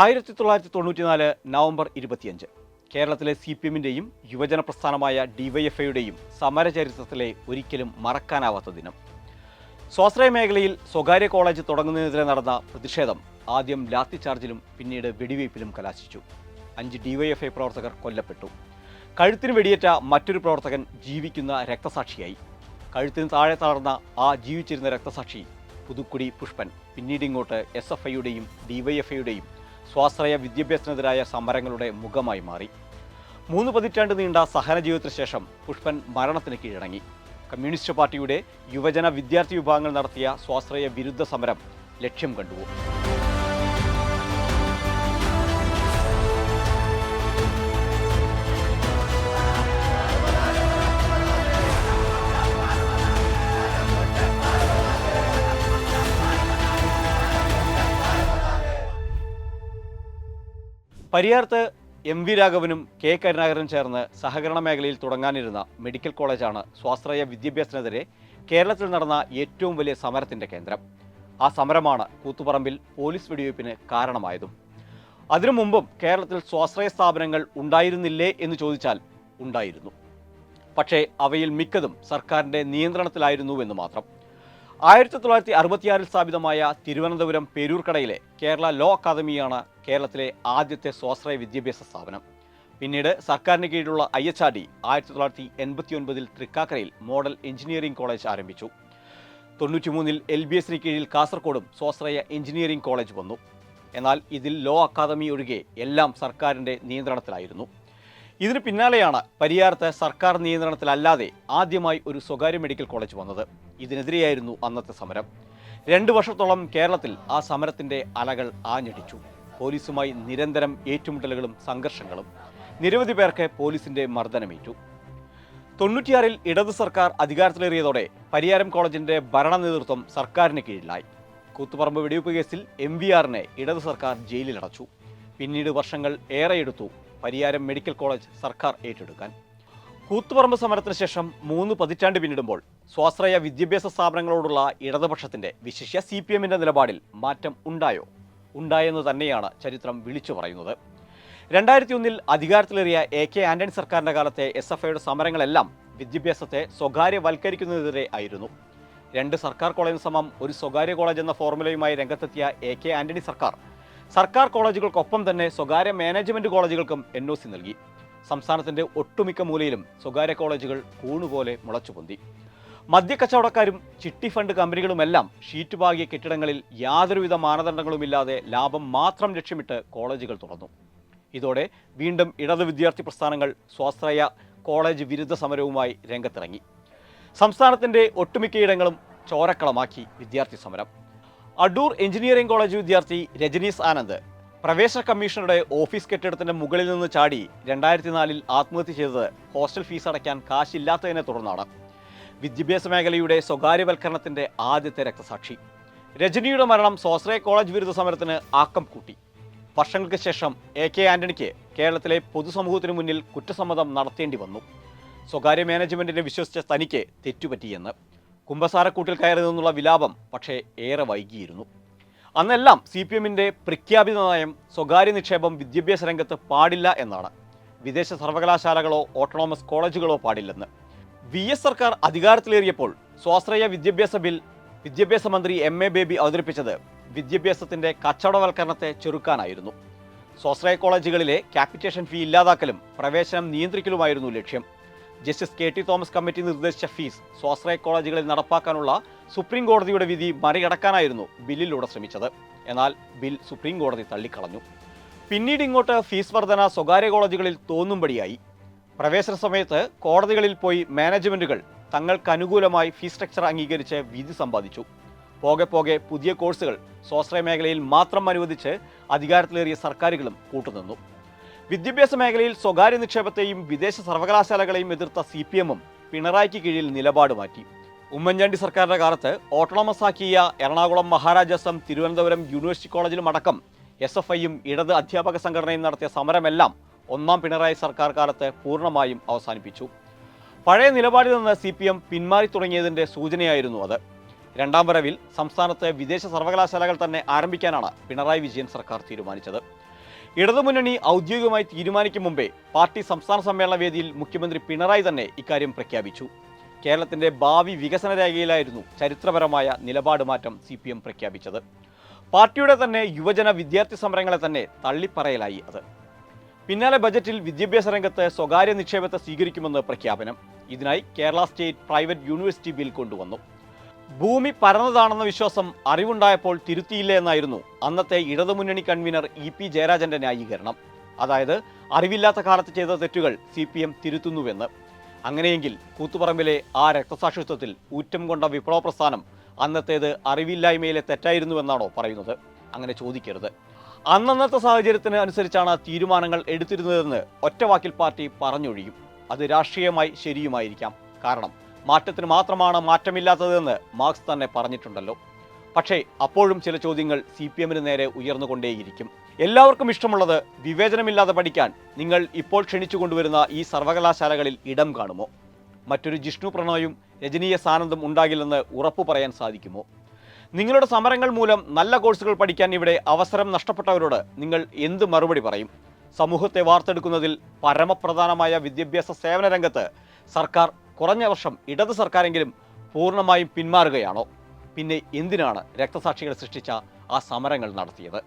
ആയിരത്തി തൊള്ളായിരത്തി തൊണ്ണൂറ്റിനാല് നവംബർ ഇരുപത്തിയഞ്ച്. കേരളത്തിലെ സി പി എമ്മിന്റെയും യുവജന പ്രസ്ഥാനമായ ഡിവൈഎഫ്ഐയുടെയും സമരചരിത്രത്തിലെ ഒരിക്കലും മറക്കാനാവാത്ത ദിനം. സ്വാശ്രയ മേഖലയിൽ സ്വകാര്യ കോളേജ് തുടങ്ങുന്നതിനെതിരെ നടന്ന പ്രതിഷേധം ആദ്യം ലാത്തി ചാർജിലും പിന്നീട് വെടിവയ്പിലും കലാശിച്ചു. അഞ്ച് ഡിവൈഎഫ്ഐ പ്രവർത്തകർ കൊല്ലപ്പെട്ടു. കഴുത്തിന് വെടിയേറ്റ മറ്റൊരു പ്രവർത്തകൻ ജീവിക്കുന്ന രക്തസാക്ഷിയായി. കഴുത്തിന് താഴെ തളർന്ന ആ ജീവിച്ചിരുന്ന രക്തസാക്ഷി പുതുക്കുടി പുഷ്പൻ പിന്നീട് ഇങ്ങോട്ട് എസ് എഫ് ഐയുടെയും ഡിവൈഎഫ്ഐയുടെയും സ്വാശ്രയ വിദ്യാഭ്യാസത്തിനെതിരായ സമരങ്ങളുടെ മുഖമായി മാറി. മൂന്ന് പതിറ്റാണ്ട് നീണ്ട സഹന ജീവിതത്തിന് ശേഷം പുഷ്പൻ മരണത്തിന് കീഴടങ്ങി. കമ്മ്യൂണിസ്റ്റ് പാർട്ടിയുടെ യുവജന വിദ്യാർത്ഥി വിഭാഗങ്ങൾ നടത്തിയ സ്വാശ്രയ വിരുദ്ധ സമരം ലക്ഷ്യം കണ്ടു പരിയാരത്ത് എം വി രാഘവനും കെ കരുണാകരനും ചേർന്ന് സഹകരണ മേഖലയിൽ തുടങ്ങാനിരുന്ന മെഡിക്കൽ കോളേജാണ് സ്വാശ്രയ വിദ്യാഭ്യാസത്തിനെതിരെ കേരളത്തിൽ നടന്ന ഏറ്റവും വലിയ സമരത്തിന്റെ കേന്ദ്രം. ആ സമരമാണ് കൂത്തുപറമ്പിൽ പോലീസ് വെടിവയ്പ്പിന് കാരണമായതും. അതിനു മുമ്പും കേരളത്തിൽ സ്വാശ്രയ സ്ഥാപനങ്ങൾ ഉണ്ടായിരുന്നില്ലേ എന്ന് ചോദിച്ചാൽ ഉണ്ടായിരുന്നു. പക്ഷേ അവയിൽ മിക്കതും സർക്കാരിന്റെ നിയന്ത്രണത്തിലായിരുന്നു എന്ന് മാത്രം. ആയിരത്തി തൊള്ളായിരത്തി അറുപത്തിയാറിൽ സ്ഥാപിതമായ തിരുവനന്തപുരം പേരൂർക്കടയിലെ കേരള ലോ അക്കാദമിയാണ് കേരളത്തിലെ ആദ്യത്തെ സ്വാശ്രയ വിദ്യാഭ്യാസ സ്ഥാപനം. പിന്നീട് സർക്കാരിന് കീഴിലുള്ള ഐ എച്ച് ആർ ഡി ആയിരത്തി തൊള്ളായിരത്തി എൺപത്തി ഒൻപതിൽ തൃക്കാക്കരയിൽ മോഡൽ എഞ്ചിനീയറിംഗ് കോളേജ് ആരംഭിച്ചു. തൊണ്ണൂറ്റിമൂന്നിൽ എൽ ബി എസിന് കീഴിൽ കാസർഗോഡും സ്വാശ്രയ എഞ്ചിനീയറിംഗ് കോളേജ് വന്നു. എന്നാൽ ഇതിൽ ലോ അക്കാദമി ഒഴികെ എല്ലാം സർക്കാരിന്റെ നിയന്ത്രണത്തിലായിരുന്നു. ഇതിന് പിന്നാലെയാണ് പരിയാരത്ത് സർക്കാർ നിയന്ത്രണത്തിലല്ലാതെ ആദ്യമായി ഒരു സ്വകാര്യ മെഡിക്കൽ കോളേജ് വന്നത്. ഇതിനെതിരെയായിരുന്നു അന്നത്തെ സമരം. രണ്ടു വർഷത്തോളം കേരളത്തിൽ ആ സമരത്തിന്റെ അലകൾ ആഞ്ഞടിച്ചു. പോലീസുമായി നിരന്തരം ഏറ്റുമുട്ടലുകളും സംഘർഷങ്ങളും. നിരവധി പേർക്ക് പോലീസിന്റെ മർദ്ദനമേറ്റു. തൊണ്ണൂറ്റിയാറിൽ ഇടതു സർക്കാർ അധികാരത്തിലേറിയതോടെ പരിയാരം കോളേജിന്റെ ഭരണ നേതൃത്വം സർക്കാരിന് കീഴിലായി. കൂത്തുപറമ്പ് വെടിവെപ്പ് കേസിൽ എം വി ആറിനെ ഇടതു സർക്കാർ ജയിലിലടച്ചു. പിന്നീട് വർഷങ്ങൾ ഏറെയെടുത്തു പരിയാരം മെഡിക്കൽ കോളേജ് സർക്കാർ ഏറ്റെടുക്കാൻ. കൂത്തുപറമ്പ് സമരത്തിന് ശേഷം മൂന്ന് പതിറ്റാണ്ട് പിന്നിടുമ്പോൾ സ്വാശ്രയ വിദ്യാഭ്യാസ സ്ഥാപനങ്ങളോടുള്ള ഇടതുപക്ഷത്തിന്റെ വിശിഷ്യ സി പി എമ്മിന്റെ നിലപാടിൽ മാറ്റം ഉണ്ടായോ? ഉണ്ടായെന്ന് തന്നെയാണ് ചരിത്രം വിളിച്ചു പറയുന്നത്. രണ്ടായിരത്തി ഒന്നിൽ അധികാരത്തിലേറിയ എ കെ ആന്റണി സർക്കാരിന്റെ കാലത്തെ എസ് എഫ് ഐയുടെ സമരങ്ങളെല്ലാം വിദ്യാഭ്യാസത്തെ സ്വകാര്യവൽക്കരിക്കുന്നതിനെതിരെ ആയിരുന്നു. രണ്ട് സർക്കാർ കോളേജിന് സമം ഒരു സ്വകാര്യ കോളേജ് എന്ന ഫോർമുലയുമായി രംഗത്തെത്തിയ എ കെ ആന്റണി സർക്കാർ സർക്കാർ കോളേജുകൾക്കൊപ്പം തന്നെ സ്വകാര്യ മാനേജ്മെന്റ് കോളേജുകൾക്കും എൻ ഒ സി നൽകി. സംസ്ഥാനത്തിന്റെ ഒട്ടുമിക്ക മൂലയിലും സ്വകാര്യ കോളേജുകൾ കൂണുപോലെ മുളച്ചുപൊന്തി. മദ്യക്കച്ചവടക്കാരും ചിട്ടി ഫണ്ട് കമ്പനികളുമെല്ലാം ഷീറ്റ് പാകിയ കെട്ടിടങ്ങളിൽ യാതൊരുവിധ മാനദണ്ഡങ്ങളുമില്ലാതെ ലാഭം മാത്രം ലക്ഷ്യമിട്ട് കോളേജുകൾ തുറന്നു. ഇതോടെ വീണ്ടും ഇടത് വിദ്യാർത്ഥി പ്രസ്ഥാനങ്ങൾ സ്വാശ്രയ കോളേജ് വിരുദ്ധ സമരവുമായി രംഗത്തിറങ്ങി. സംസ്ഥാനത്തിന്റെ ഒട്ടുമിക്കയിടങ്ങളും ചോരക്കളമാക്കി വിദ്യാർത്ഥി സമരം. അടൂർ എഞ്ചിനീയറിംഗ് കോളേജ് വിദ്യാർത്ഥി രജനീസ് ആനന്ദ് പ്രവേശന കമ്മീഷണറുടെ ഓഫീസ് കെട്ടിടത്തിന്റെ മുകളിൽ നിന്ന് ചാടി രണ്ടായിരത്തി നാലിൽ ആത്മഹത്യ ചെയ്തത് ഹോസ്റ്റൽ ഫീസ് അടയ്ക്കാൻ കാശില്ലാത്തതിനെ തുടർന്നാണ്. വിദ്യാഭ്യാസ മേഖലയുടെ സ്വകാര്യവൽക്കരണത്തിന്റെ ആദ്യത്തെ രക്തസാക്ഷി. രജനിയുടെ മരണം സ്വാശ്രയ കോളേജ് വിരുദ്ധ സമരത്തിന് ആക്കം കൂട്ടി. വർഷങ്ങൾക്ക് ശേഷം എ കെ ആന്റണിക്ക് കേരളത്തിലെ പൊതുസമൂഹത്തിന് മുന്നിൽ കുറ്റസമ്മതം നടത്തേണ്ടി വന്നു. സ്വകാര്യ മാനേജ്മെന്റിനെ വിശ്വസിച്ച തനിക്ക് തെറ്റുപറ്റിയെന്ന്. കുമ്പസാരക്കൂട്ടിൽ കയറി നിന്നുള്ള വിലാപം പക്ഷേ ഏറെ വൈകിയിരുന്നു. അന്നെല്ലാം സി പി എമ്മിന്റെ പ്രഖ്യാപിത നയം സ്വകാര്യ നിക്ഷേപം വിദ്യാഭ്യാസ രംഗത്ത് പാടില്ല എന്നാണ്. വിദേശ സർവകലാശാലകളോ ഓട്ടോണോമസ് കോളേജുകളോ പാടില്ലെന്ന്. വി എസ് സർക്കാർ അധികാരത്തിലേറിയപ്പോൾ സ്വാശ്രയ വിദ്യാഭ്യാസ ബിൽ വിദ്യാഭ്യാസ മന്ത്രി എം എ ബേബി അവതരിപ്പിച്ചത് വിദ്യാഭ്യാസത്തിന്റെ കച്ചവടവൽക്കരണത്തെ ചെറുക്കാനായിരുന്നു. സ്വാശ്രയ കോളേജുകളിലെ ക്യാപിറ്റേഷൻ ഫീ ഇല്ലാതാക്കലും പ്രവേശനം നിയന്ത്രിക്കലുമായിരുന്നു ലക്ഷ്യം. Justice K T Thomas committee നിർദ്ദേശിച്ച ഫീസ് സ്വാശ്രയ കോളേജുകളിൽ നടപ്പാക്കാനുള്ള സുപ്രീം കോടതിയുടെ വിധി മറികടക്കാനായിരുന്നു ബില്ലിലൂടെ ശ്രമിച്ചത്. എന്നാൽ ബിൽ സുപ്രീം കോടതി തള്ളിക്കളഞ്ഞു. പിന്നീട് ഇങ്ങോട്ട് ഫീസ് വർധന സ്വകാര്യ കോളേജുകളിൽ തോന്നുംപടിയായി പ്രവേശന സമയത്ത് കോടതികളിൽ പോയി മാനേജ്മെന്റുകൾ തങ്ങൾക്ക് അനുകൂലമായി ഫീസ് സ്ട്രക്ചർ അംഗീകരിച്ച് വിധി സമ്പാദിച്ചു. പോകെ പോകെ പുതിയ കോഴ്സുകൾ സ്വാശ്രയ മേഖലയിൽ മാത്രം അനുവദിച്ച് അധികാരത്തിലേറിയ സർക്കാരുകളും കൂട്ടുനിന്നു. വിദ്യാഭ്യാസ മേഖലയിൽ സ്വകാര്യ നിക്ഷേപത്തെയും വിദേശ സർവകലാശാലകളെയും എതിർത്ത സി പി എമ്മും പിണറായിക്ക് കീഴിൽ നിലപാട് മാറ്റി. ഉമ്മൻചാണ്ടി സർക്കാരിന്റെ കാലത്ത് ഓട്ടോണമസ് ആക്കിയ എറണാകുളം മഹാരാജാസം തിരുവനന്തപുരം യൂണിവേഴ്സിറ്റി കോളേജിലും അടക്കം എസ് എഫ് ഐയും ഇടത് അധ്യാപക സംഘടനയും നടത്തിയ സമരമെല്ലാം ഒന്നാം പിണറായി സർക്കാർ കാലത്ത് പൂർണമായും അവസാനിപ്പിച്ചു. പഴയ നിലപാടിൽ നിന്ന് സി പി എം പിന്മാറി തുടങ്ങിയതിന്റെ സൂചനയായിരുന്നു അത്. രണ്ടാം വരവിൽ സംസ്ഥാനത്ത് വിദേശ സർവകലാശാലകൾ തന്നെ ആരംഭിക്കാനാണ് പിണറായി വിജയൻ സർക്കാർ തീരുമാനിച്ചത്. ഇടതുമുന്നണി ഔദ്യോഗികമായി തീരുമാനിക്കും മുമ്പേ പാർട്ടി സംസ്ഥാന സമ്മേളന വേദിയിൽ മുഖ്യമന്ത്രി പിണറായി തന്നെ ഇക്കാര്യം പ്രഖ്യാപിച്ചു. കേരളത്തിന്റെ ഭാവി വികസന രേഖയിലായിരുന്നു ചരിത്രപരമായ നിലപാട് മാറ്റം സി പി എം പ്രഖ്യാപിച്ചത്. പാർട്ടിയുടെ തന്നെ യുവജന വിദ്യാർത്ഥി സമരങ്ങളെ തന്നെ തള്ളിപ്പറയലായി അത്. പിന്നാലെ ബജറ്റിൽ വിദ്യാഭ്യാസ രംഗത്ത് സ്വകാര്യ നിക്ഷേപത്തെ സ്വീകരിക്കുമെന്ന് പ്രഖ്യാപനം. ഇതിനായി Kerala state private university bill കൊണ്ടുവന്നു. ഭൂമി പരന്നതാണെന്ന വിശ്വാസം അറിവുണ്ടായപ്പോൾ തിരുത്തിയില്ല എന്നായിരുന്നു അന്നത്തെ ഇടതുമുന്നണി കൺവീനർ ഇ പി ജയരാജന്റെ ന്യായീകരണം. അതായത് അറിവില്ലാത്ത കാലത്ത് ചെയ്ത തെറ്റുകൾ സി പി എം തിരുത്തുന്നുവെന്ന്. അങ്ങനെയെങ്കിൽ കൂത്തുപറമ്പിലെ ആ രക്തസാക്ഷിത്വത്തിൽ ഊറ്റം കൊണ്ട വിപ്ലവ പ്രസ്ഥാനം അന്നത്തേത് അറിവില്ലായ്മയിലെ തെറ്റായിരുന്നുവെന്നാണോ പറയുന്നത്? അങ്ങനെ ചോദിക്കരുത്. അന്നന്നത്തെ സാഹചര്യത്തിന് അനുസരിച്ചാണ് തീരുമാനങ്ങൾ എടുത്തിരുന്നതെന്ന് ഒറ്റവാക്കിൽ പാർട്ടി പറഞ്ഞൊഴിയും. അത് രാഷ്ട്രീയമായി ശരിയുമായിരിക്കാം. കാരണം മാറ്റത്തിന് മാത്രമാണ് മാറ്റമില്ലാത്തതെന്ന് മാർക്സ് തന്നെ പറഞ്ഞിട്ടുണ്ടല്ലോ. പക്ഷേ അപ്പോഴും ചില ചോദ്യങ്ങൾ സി പി എമ്മിന് നേരെ ഉയർന്നുകൊണ്ടേയിരിക്കും. എല്ലാവർക്കും ഇഷ്ടമുള്ളത് വിവേചനമില്ലാതെ പഠിക്കാൻ നിങ്ങൾ ഇപ്പോൾ ക്ഷണിച്ചു കൊണ്ടുവരുന്ന ഈ സർവകലാശാലകളിൽ ഇടം കാണുമോ? മറ്റൊരു ജിഷ്ണു പ്രണോയും രജനീയ സാനന്ദം ഉണ്ടാകില്ലെന്ന് ഉറപ്പു പറയാൻ സാധിക്കുമോ? നിങ്ങളുടെ സമരങ്ങൾ മൂലം നല്ല കോഴ്സുകൾ പഠിക്കാൻ ഇവിടെ അവസരം നഷ്ടപ്പെട്ടവരോട് നിങ്ങൾ എന്ത് മറുപടി പറയും? സമൂഹത്തെ വാർത്തെടുക്കുന്നതിൽ പരമപ്രധാനമായ വിദ്യാഭ്യാസ സേവന രംഗത്ത് സർക്കാർ കുറഞ്ഞ വർഷം ഇടത് സർക്കാരെങ്കിലും പൂർണമായും പിന്മാറുകയാണോ? പിന്നെ എന്തിനാണ് രക്തസാക്ഷികൾ സൃഷ്ടിച്ച ആ സമരങ്ങൾ നടത്തിയത്?